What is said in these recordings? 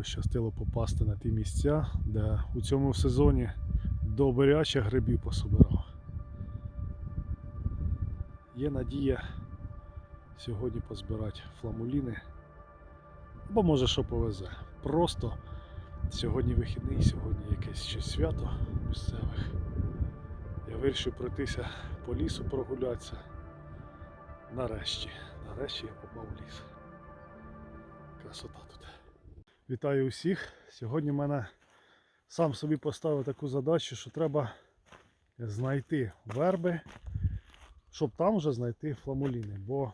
пощастило попасти на ті місця, де у цьому сезоні добряче грибів пособирав. Є надія сьогодні позбирати фламуліни. Або може що повезе. Просто сьогодні вихідний, сьогодні якесь щось свято місцевих. Я вирішив пройтися по лісу прогулятися. Нарешті, нарешті я попав в ліс. Красота тут. Вітаю усіх. Сьогодні в мене сам собі поставив таку задачу, що треба знайти верби, щоб там вже знайти фламуліни. Бо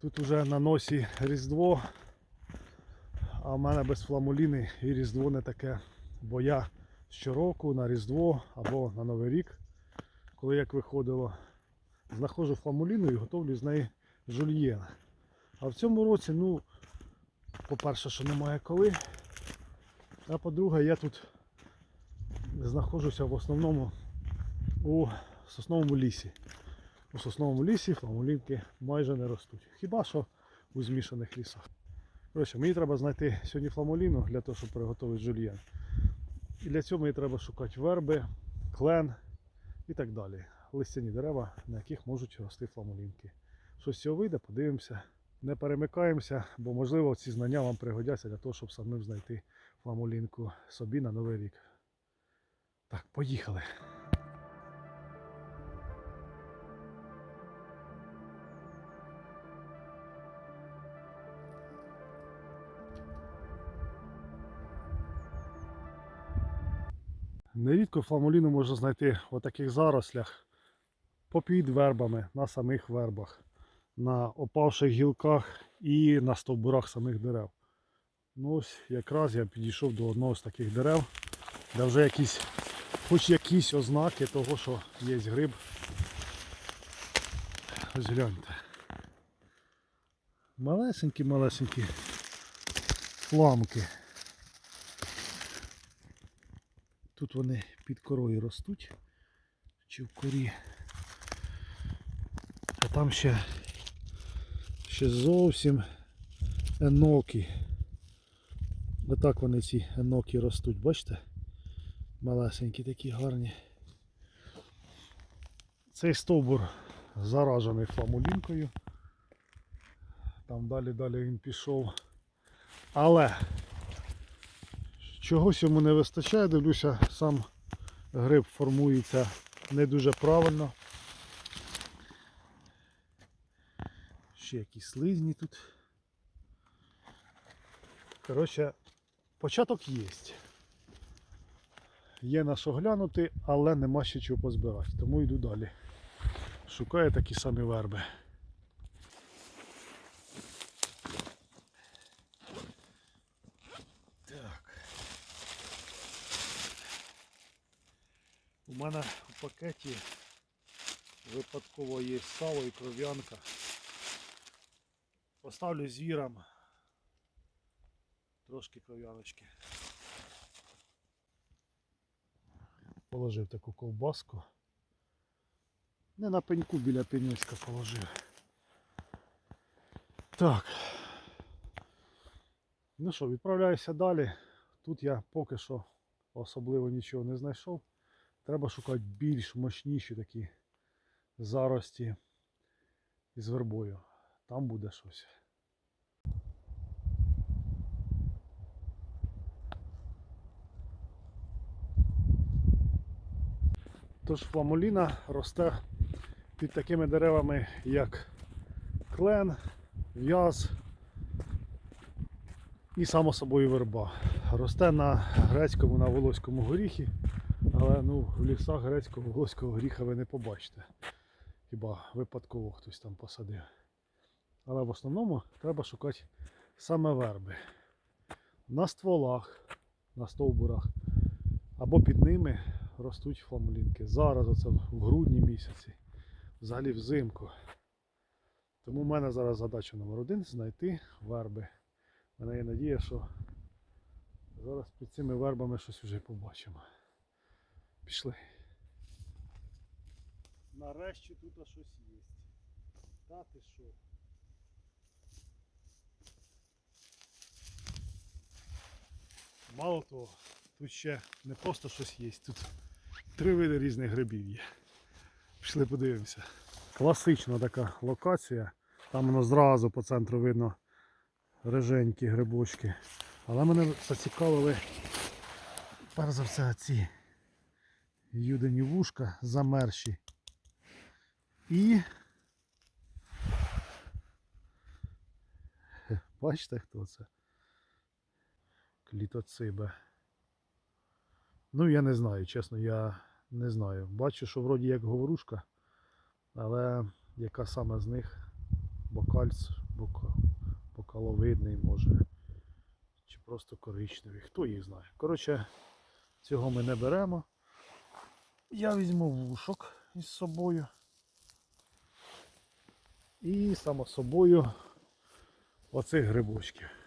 тут вже на носі Різдво, а в мене без фламуліни і Різдво не таке. Бо я щороку на Різдво або на Новий рік, коли як виходило, знаходжу фламуліну і готовлю з неї жульєн. А в цьому році, ну, по-перше, що немає коли. А по-друге, я тут знаходжуся в основному у сосновому лісі. У сосновому лісі фламулінки майже не ростуть. Хіба що у змішаних лісах. Коротше, мені треба знайти сьогодні фламуліну для того, щоб приготувати жульєн. І для цього мені треба шукати верби, клен і так далі. Листяні дерева, на яких можуть рости фламулінки. Що з цього вийде, подивимося. Не перемикаємося, бо можливо ці знання вам пригодяться для того, щоб самим знайти фламулінку собі на новий рік. Так, поїхали. Нерідко фламуліну можна знайти в таких зарослях попід вербами, на самих вербах, на опавших гілках і на стовбурах самих дерев. Ну ось якраз я підійшов до одного з таких дерев, де вже якісь, хоч якісь ознаки того, що є гриб. Ось гляньте. Малесенькі-малесенькі фламки. Тут вони під корою ростуть, чи в корі. А там ще, ще зовсім еноки. Отак вони ці еноки ростуть, бачите? Малесенькі такі гарні. Цей стовбур заражений фламулінкою. Там далі-далі він пішов. Але чогось йому не вистачає, дивлюся, сам гриб формується не дуже правильно. Ще якісь слизні тут. Коротше, початок є. Є на що глянути, але нема ще чого позбирати. Тому йду далі. Шукаю такі самі верби. Так. У мене у пакеті випадково є сало і кров'янка. Поставлю звірам трошки кров'яночки. Положив таку ковбаску. Не на пеньку біля пеньочка положив. Так. Ну що, відправляюся далі. Тут я поки що особливо нічого не знайшов. Треба шукати більш мощніші такі зарості із вербою. Там буде щось. Тож фламуліна росте під такими деревами, як клен, в'яз і само собою верба. Росте на грецькому, на волоському горіхі, але ну, в лісах грецького волоського горіха ви не побачите. Хіба випадково хтось там посадив. Але в основному треба шукати саме верби. На стволах, на стовбурах або під ними ростуть фламулінки. Зараз оце в грудні місяці, взагалі взимку. Тому в мене зараз задача номер один знайти верби. У мене є надія, що зараз під цими вербами щось вже побачимо. Пішли. Нарешті тут щось є. Та ти що? Мало того, тут ще не просто щось є, тут три види різних грибів є. Пішли подивимося. Класична така локація. Там воно зразу по центру видно риженькі грибочки. Але мене зацікавили перш за все ці юдені вушка замерші. І бачите хто це? Клітоцибе. Ну я не знаю, чесно, я не знаю. Бачу, що вроді як говорушка, але яка саме з них бокальц, бока, бокаловидний може. Чи просто коричневий, хто їх знає. Коротше, цього ми не беремо. Я візьму вушок із собою. І само собою оцих грибочків.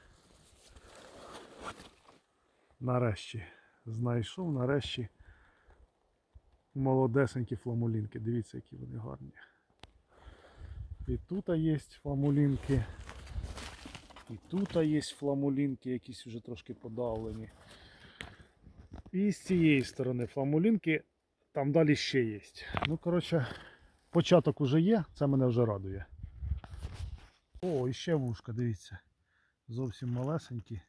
Нарешті знайшов, нарешті молодесенькі фламулінки. Дивіться, які вони гарні. І тут є фламулінки. І тут є фламулінки, якісь вже трошки подавлені. І з цієї сторони фламулінки, там далі ще є. Ну, коротше, початок уже є, це мене вже радує. О, і ще вушка, дивіться. Зовсім малесенькі.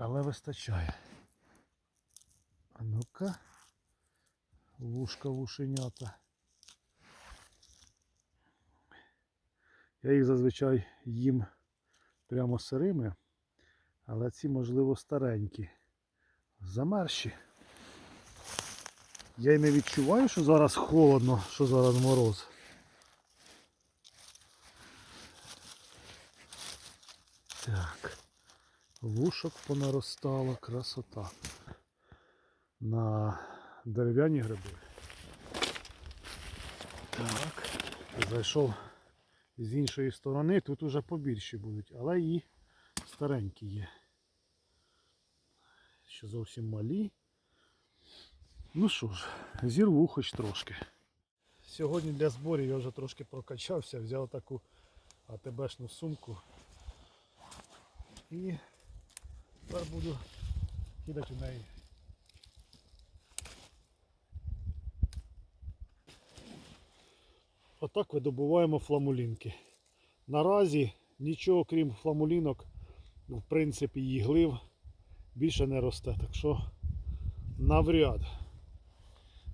Але вистачає. А ну-ка. Вушка вушенята. Я їх зазвичай їм прямо сирими, але ці, можливо, старенькі. Замерші. Я й не відчуваю, що зараз холодно, що зараз мороз. Так. Вушок понаростало, красота. На дерев'яні гриби. Так. Зайшов з іншої сторони, тут уже побільші будуть, але і старенькі є. Ще зовсім малі. Ну що ж, зірву хоч трошки. Сьогодні для зборів я вже трошки прокачався, взяв таку АТБшну сумку. І тепер буду кидати в неї. Отак видобуваємо фламулінки. Наразі нічого крім фламулінок, в принципі, їглив більше не росте. Так що навряд,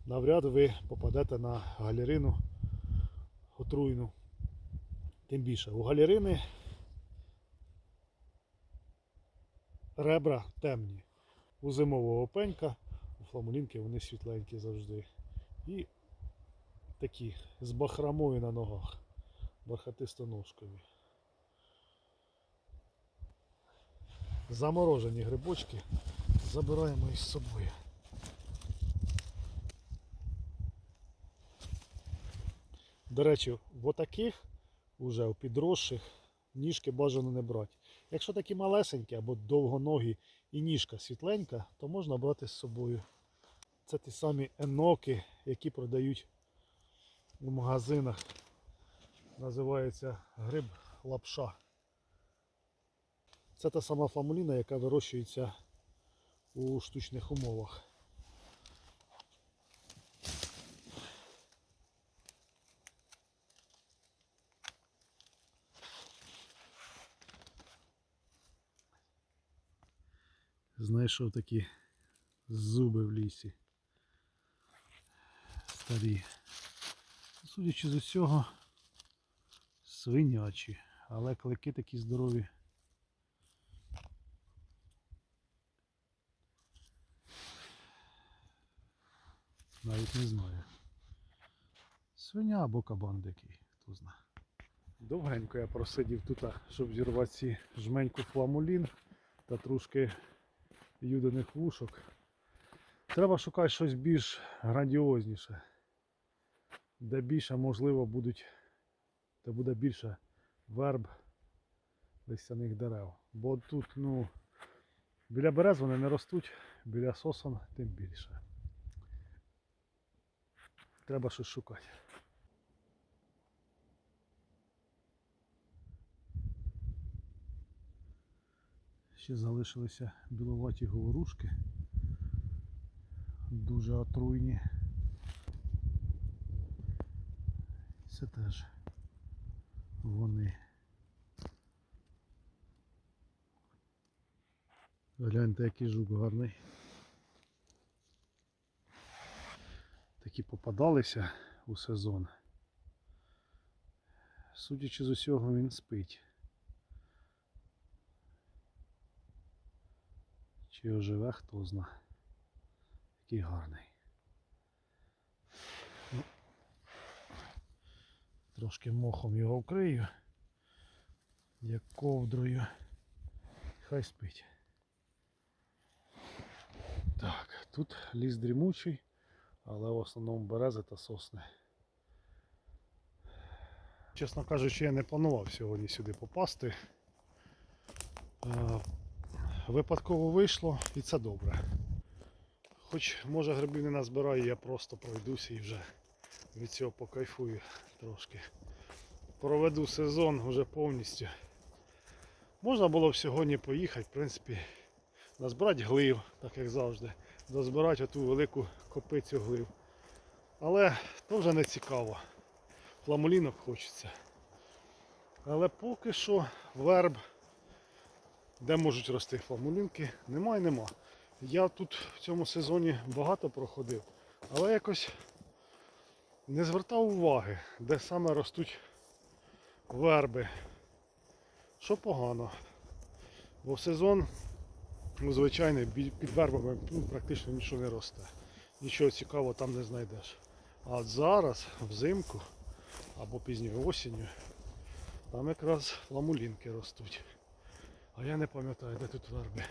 навряд ви попадете на галерину отруйну. Тим більше у галерини ребра темні. У зимового пенька, у фламулінки вони світленькі завжди. І такі з бахромою на ногах. Бархатистоножкові. Заморожені грибочки забираємо із собою. До речі, в отаких уже у підросших ніжки бажано не брати. Якщо такі малесенькі або довгоногі і ніжка світленька, то можна брати з собою. Це ті самі еноки, які продають у магазинах. Називається гриб лапша. Це та сама фламуліна, яка вирощується у штучних умовах. Знайшов такі зуби в лісі. Старі. Судячи з усього, свинячі, але клики такі здорові. Навіть не знаю. Свиня або кабан дикий, хто знає. Довгенько я просидів тут, щоб зірвати жменьку фламулін та трошки юдених вушок. Треба шукати щось більш грандіозніше, де більше можливо будуть, де буде більше верб листяних дерев. Бо тут, ну, біля берез вони не ростуть, біля сосон тим більше. Треба щось шукати. Ще залишилися біловаті говорушки. Дуже отруйні. Це теж вони. Гляньте, який жук гарний. Такі попадалися у сезон. Судячи з усього, він спить. Чи оживе, хто зна. Який гарний. Трошки мохом його вкрию, як ковдрою. Хай спить. Так, тут ліс дрімучий, але в основному берези та сосни. Чесно кажучи, я не планував сьогодні сюди попасти. Випадково вийшло і це добре. Хоч може грибів не назбираю, я просто пройдуся і вже від цього покайфую трошки. Проведу сезон вже повністю. Можна було б сьогодні поїхати, в принципі, назбирати глив, так як завжди. Дозбирати оту велику копицю глив. Але то вже не цікаво. Фламулінок хочеться. Але поки що верб, де можуть рости фламулінки, нема і нема. Я тут в цьому сезоні багато проходив, але якось не звертав уваги, де саме ростуть верби. Що погано. Бо в сезон ну, звичайний під вербами ну, практично нічого не росте. Нічого цікавого там не знайдеш. А зараз, взимку або пізньою осінню, там якраз фламулінки ростуть. А я не пам'ятаю, де тут верби.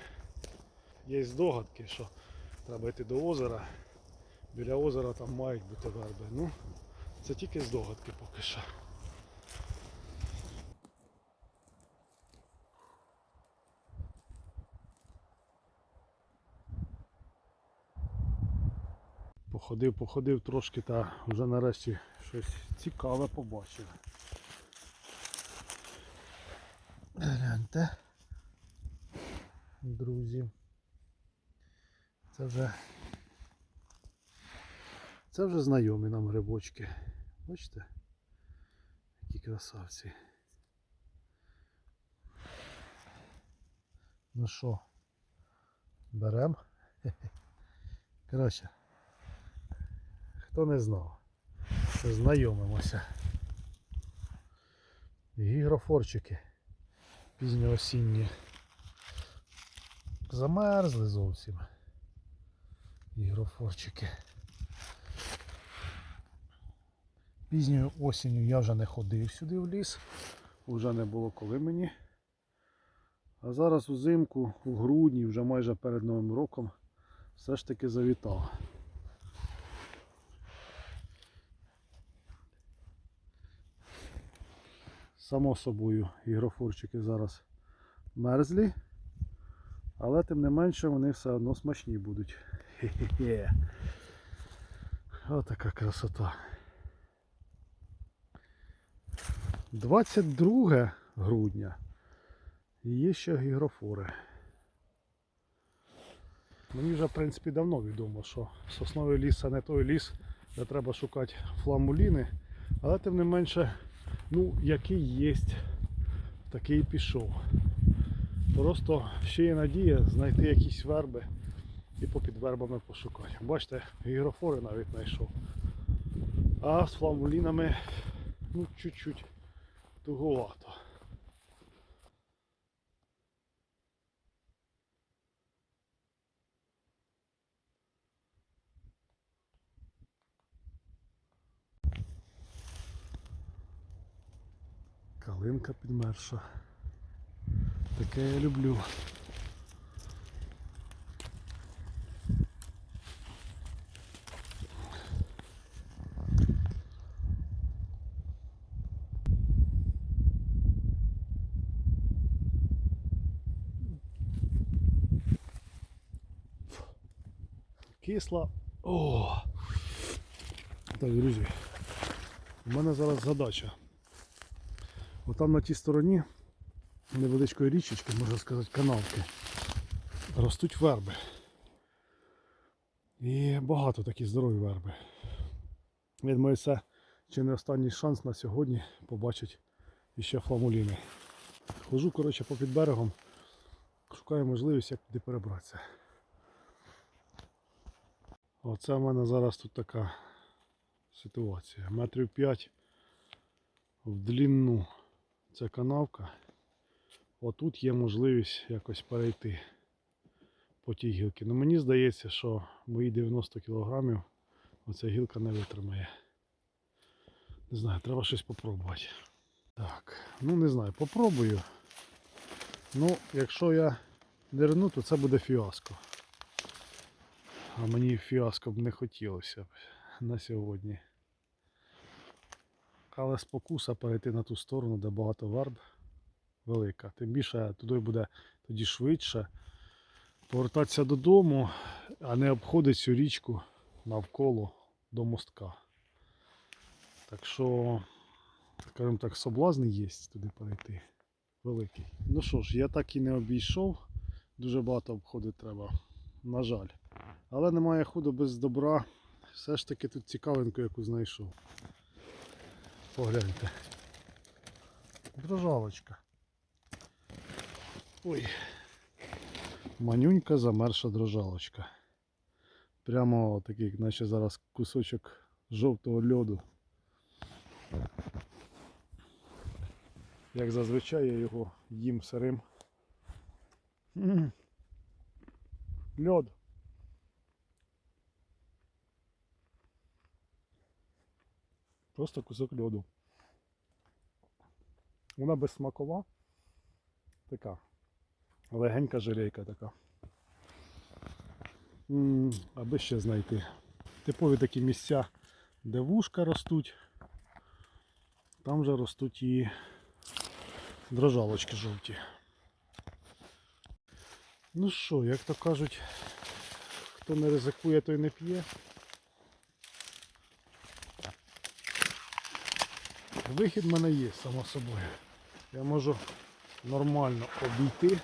Є здогадки, що треба йти до озера. Біля озера там мають бути верби. Ну, це тільки здогадки поки що. Походив, походив трошки та вже нарешті щось цікаве побачив. Гляньте. Друзі. Це вже це вже знайомі нам грибочки. Бачите? Які красавці. Ну що, берем? Коротше, хто не знав, знайомимося. Гігрофорчики пізньоосінні. Замерзли зовсім. Гігрофорчики. Пізньою осінню я вже не ходив сюди в ліс, вже не було коли мені. А зараз узимку, у грудні, вже майже перед Новим роком, все ж таки завітав. Само собою ігрофорчики зараз мерзлі, але тим не менше вони все одно смачні будуть. Хе-хе-хе. Отака красота. 22 грудня. І є ще гігрофори. Мені вже в принципі давно відомо, що сосновий ліс це не той ліс, де треба шукати фламуліни. Але тим не менше, ну, який є, такий пішов. Просто ще є надія знайти якісь верби і попід вербами пошукати. Бачите, гігрофори навіть знайшов. А з фламулінами ну, чуть-чуть туговато. Калинка підмерша. Таке я люблю. Кисла. О! Так, друзі. У мене зараз задача. Отам на тій стороні невеличкої річечки, можна сказати, канавки, ростуть верби. І багато такі здорові верби. Я думаю, це чи не останній шанс на сьогодні побачити іще фламуліни. Хожу, коротше, по під берегом, шукаю можливість, як туди перебратися. Оце в мене зараз тут така ситуація. Метрів 5 в длину ця канавка. Отут є можливість якось перейти по тій гілці. Ну мені здається, що мої 90 кілограмів оця гілка не витримає. Не знаю, треба щось попробувати. Так, ну не знаю, попробую. Ну, якщо я нирну, то це буде фіаско. А мені фіаско б не хотілося б на сьогодні. Але спокуса перейти на ту сторону, де багато верб, велика. Тим більше туди буде тоді швидше повертатися додому, а не обходити цю річку навколо до мостка. Так що, скажімо так, соблазн є туди перейти. Великий. Ну що ж, я так і не обійшов. Дуже багато обходити треба. На жаль. Але немає ходу без добра. Все ж таки тут цікавинку яку знайшов. Погляньте. Дрожалочка. Ой. Манюнька замерша дрожалочка. Прямо такий, наче зараз кусочок жовтого льоду. Як зазвичай я його їм сирим. Льод. Просто кусок льоду. Вона безсмакова. Така. Легенька жалейка така. Аби ще знайти. Типові такі місця, де вушка ростуть. Там же ростуть і дрожалочки жовті. Ну що, як то кажуть, хто не ризикує, той не п'є. Вихід в мене є, само собою. Я можу нормально обійти.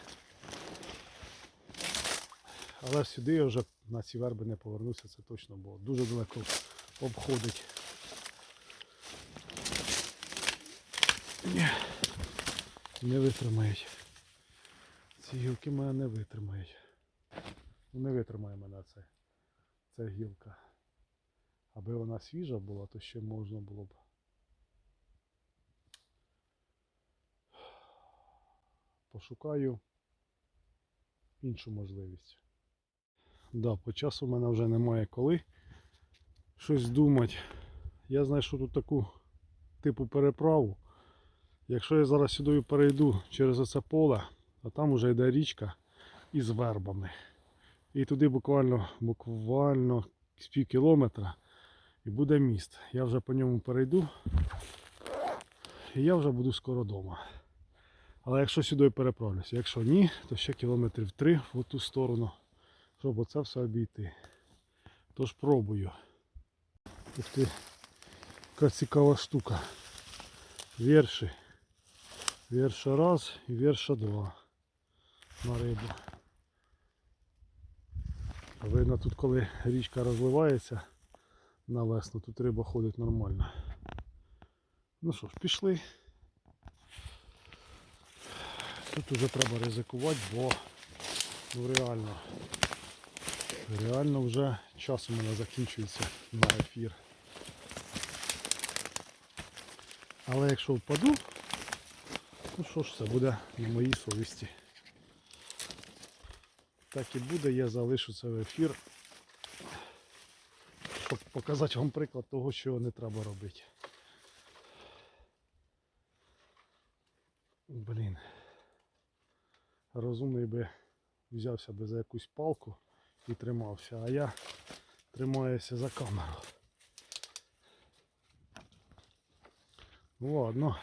Але сюди я вже на ці верби не повернуся, це точно, бо дуже далеко обходить. Не витримають. Ці гілки мене не витримають. Ну, Не витримає мене це, ця гілка. Аби вона свіжа була, то ще можна було б. Пошукаю іншу можливість. Да, по часу в мене вже немає коли щось думати. Я знайшов тут таку типу переправу. Якщо я зараз сюди перейду через оце поле, а там вже йде річка із вербами. І туди буквально буквально з пів кілометра і буде міст. Я вже по ньому перейду і я вже буду скоро вдома. Але якщо сюди переправлюся, якщо ні, то ще кілометрів три в ту сторону, щоб оце все обійти. Тож пробую. Ух ти, яка цікава штука. Вірші. Вірша раз і вірша два на рибу. Видно, тут коли річка розливається на весну, тут риба ходить нормально. Ну що ж, пішли. Тут уже треба ризикувати, бо ну реально, реально вже час у мене закінчується на ефір. Але якщо впаду, ну що ж, це буде на моїй совісті. Так і буде, я залишу це в ефір, щоб показати вам приклад того, що не треба робити. Блін. Розумний би взявся би за якусь палку і тримався, а я тримаюся за камеру. Ладно.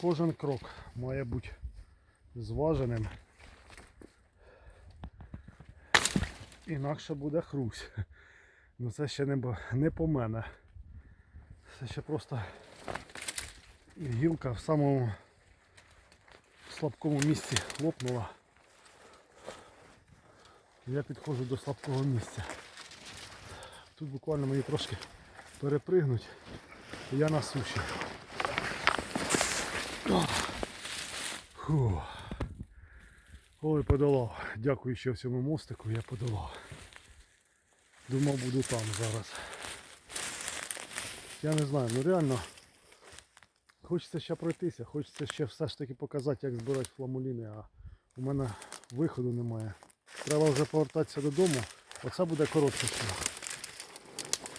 Кожен крок має бути зваженим. Інакше буде хрусь. Ну це ще не, не по мене. Це ще просто гілка в самому слабкому місці лопнула. Я підходжу до слабкого місця. Тут буквально мені трошки перепригнуть. Я на суші. Фу. Ой, подолав. Дякуючи цьому мостику, я подолав. Думав буду там зараз. Я не знаю, ну реально хочеться ще пройтися, хочеться ще все ж таки показати, як збирати фламуліни, а у мене виходу немає. Треба вже повертатися додому. Оце буде короткий шлях.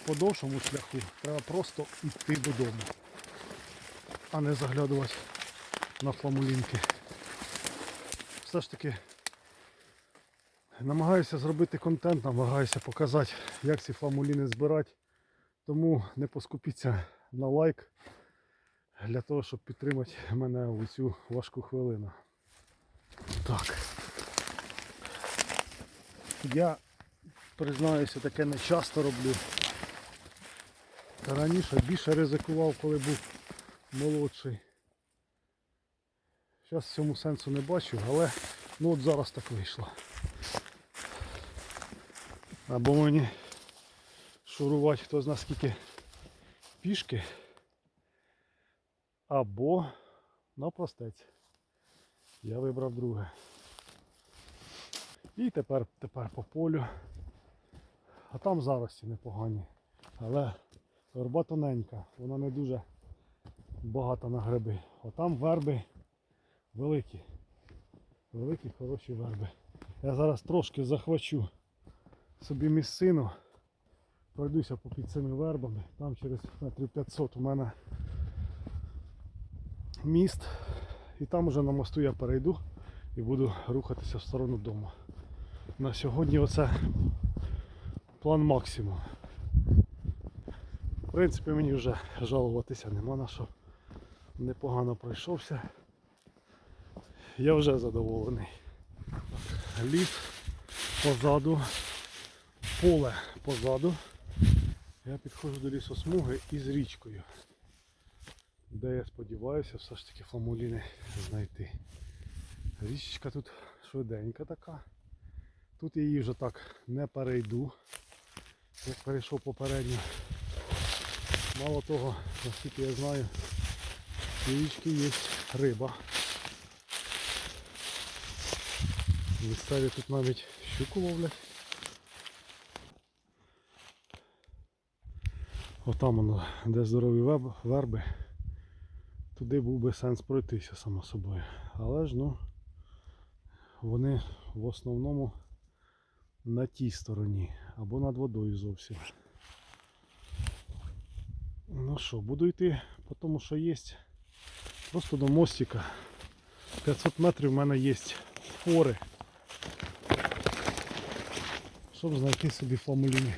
По довшому шляху треба просто йти додому, а не заглядувати на фламулінки. Все ж таки намагаюся зробити контент, намагаюся показати, як ці фламуліни збирати. Тому не поскупіться на лайк для того, щоб підтримати мене у цю важку хвилину. Так. Я признаюся, таке не часто роблю. Раніше більше ризикував, коли був молодший. Зараз в цьому сенсу не бачу, але ну от зараз так вийшло. Або мені шурувати хто зна скільки пішки, або на простець. Я вибрав друге. І тепер, тепер по полю. А там зарості непогані. Але верба тоненька, вона не дуже багата на гриби. А там верби великі. Великі хороші верби. Я зараз трошки захвачу собі місцину. Пройдуся попід цими вербами. Там через метрів 500 у мене міст. І там уже на мосту я перейду і буду рухатися в сторону дому. На сьогодні оце план максимум. В принципі, мені вже жалуватися нема на що. Непогано пройшовся. Я вже задоволений. Ліс позаду, поле позаду. Я підходжу до лісосмуги із річкою, де я сподіваюся все ж таки фламуліни знайти. Річечка тут швиденька така. Тут я її вже так не перейду, як перейшов попередньо. Мало того, наскільки я знаю, в річці є риба. Місцеві тут навіть щуку ловлять. Отам воно, де здорові верби. Туди був би сенс пройтися само собою. Але ж ну вони в основному на тій стороні або над водою зовсім. Ну що, буду йти по тому, що є. Просто до мостика. 500 метрів в мене є фори. Щоб знайти собі фламуліни.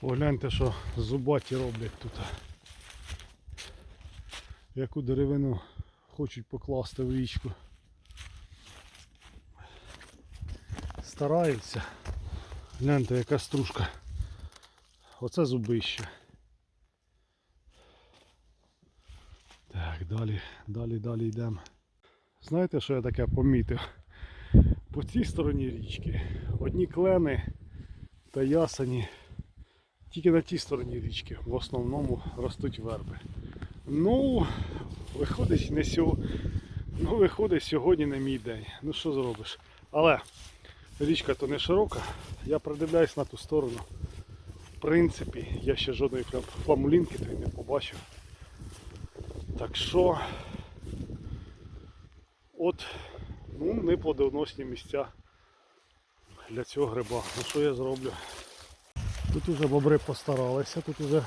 Погляньте, що зубаті роблять тут. Яку деревину хочуть покласти в річку. Стараються. Гляньте, яка стружка. Оце зубище. Так, далі, далі, далі йдемо. Знаєте, що я таке помітив? По цій стороні річки одні клени та ясені. Тільки на тій стороні річки в основному ростуть верби. Ну, виходить не сьо... ну, виходить сьогодні не мій день. Ну що зробиш? Але річка то не широка, я придивляюсь на ту сторону. В принципі, я ще жодної фламулінки то не побачив. Так що от ну, не плодоносні місця для цього гриба. Ну що я зроблю? Тут уже бобри постаралися, тут уже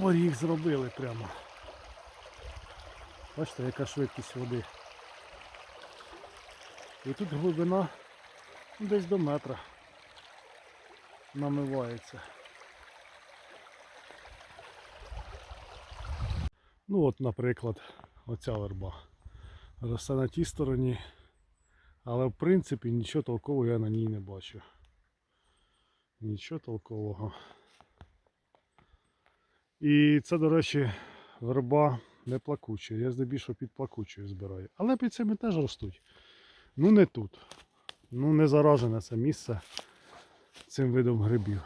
поріг зробили прямо. Бачите, яка швидкість води. І тут глибина десь до метра намивається. Ну от, наприклад, оця верба. Росте на тій стороні. Але в принципі нічого толкового я на ній не бачу. Нічого толкового. І це, до речі, верба не плакуча. Я здебільшого під плакучою збираю. Але під цими теж ростуть. Ну не тут. Ну не заражене це місце цим видом грибів.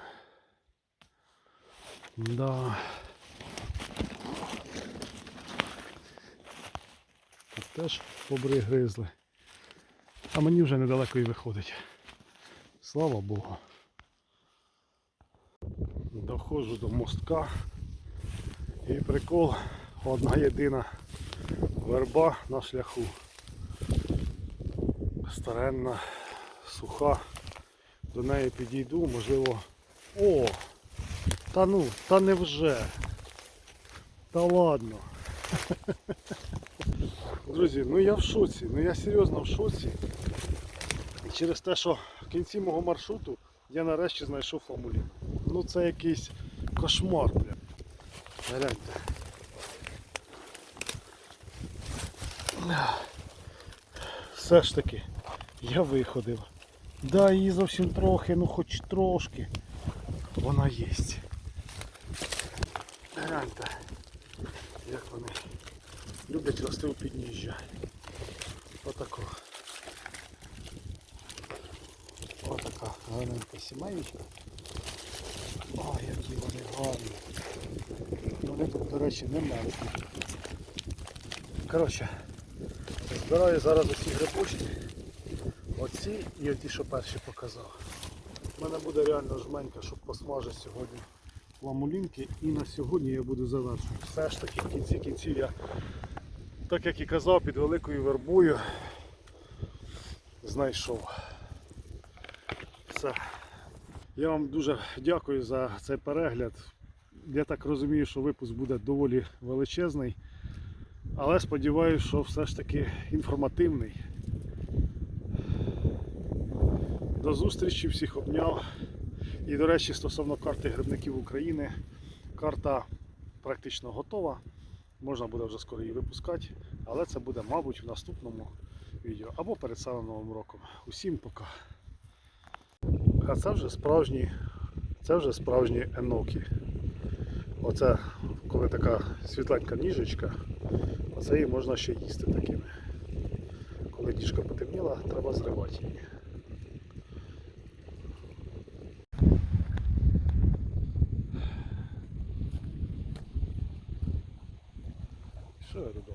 Да. Теж бобри гризли. А мені вже недалеко і виходить. Слава Богу. Доходжу до мостка. І прикол одна єдина верба на шляху. Старенна, суха. До неї підійду, можливо. О! Та ну, та невже. Та ладно. Друзі, ну я в шоці, ну я серйозно в шоці. І через те, що в кінці мого маршруту я нарешті знайшов фламулін. Ну це якийсь кошмар, бля. Гляньте. Все ж таки, я виходив. Да, її зовсім трохи, ну хоч трошки. Вона є. Гляньте, люблять рости у підніжжя. Отако. Отака гарненька сімейка. Ой, які вони гарні. Вони тут, до речі, не мертві. Коротше, збираю зараз усі грибочки. Оці і оті, що перші показав. У мене буде реально жменька, щоб посмажити сьогодні ламулінки. І на сьогодні я буду завершувати. Все ж таки в кінці кінців я, так як і казав, під великою вербою знайшов. Все. Я вам дуже дякую за цей перегляд. Я так розумію, що випуск буде доволі величезний. Але сподіваюся, що все ж таки інформативний. До зустрічі, всіх обняв. І, до речі, стосовно карти грибників України, карта практично готова. Можна буде вже скоро її випускати, але це буде, мабуть, в наступному відео або перед самим Новим роком. Усім пока. А це вже справжні, це вже справжні еноки. Оце коли така світленька ніжечка, оце її можна ще їсти такими. Коли ніжка потемніла, треба зривати її. Що я?